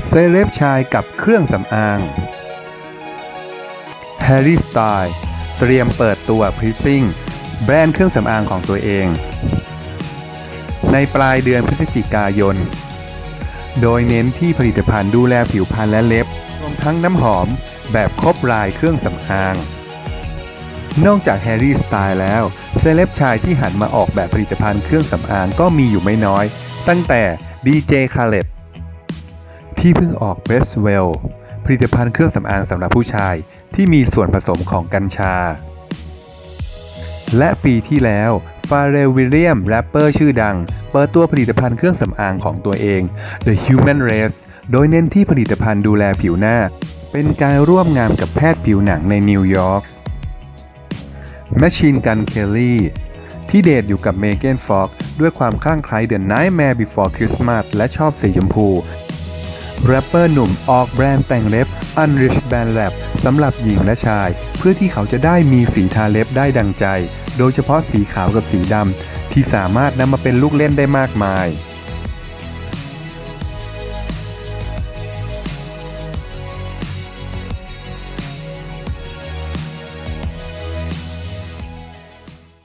เซเลบชายกับเครื่องสำอางแฮร์รี่สไตล์เตรียมเปิดตัวพริซซิ่งแบรนด์เครื่องสำอางของตัวเอง ในปลายเดือนพฤศจิกายน โดยเน้นที่ผลิตภัณฑ์ดูแลผิวพรรณและเล็บ รวมทั้งน้ำหอมแบบครบลายเครื่องสำอาง นอกจากแฮร์รี่สไตล์แล้ว เซเลบชายที่หันมาออกแบบผลิตภัณฑ์เครื่องสำอางก็มีอยู่ไม่น้อย ตั้งแต่ดีเจคาเลต ที่เพิ่งออกเบสเวลผลิตภัณฑ์เครื่องสำอางสำหรับผู้ชายที่มีส่วนผสมของกัญชา และปีที่แล้วฟาเรลวิลเลียมแรปเปอร์ชื่อดัง เปิดตัวผลิตภัณฑ์เครื่องสำอางของตัวเอง The Human Race โดยเน้นที่ผลิตภัณฑ์ดูแลผิวหน้า เป็นการร่วมงานกับแพทย์ผิวหนังในนิวยอร์กแมชชีนกันเคลลี่ที่เดทอยู่กับเมเกนฟ็อกด้วยความคลั่งไคล้ The Nightmare Before Christmas และชอบสีชมพู แรปเปอร์หนุ่มออกแบรนด์แต่งเล็บ Unrich Band Lab สำหรับหญิงและชาย เพื่อที่เขาจะได้มีสีทาเล็บได้ดังใจ โดยเฉพาะสีขาวกับสีดำที่สามารถนำมาเป็นลูกเล่นได้มากมาย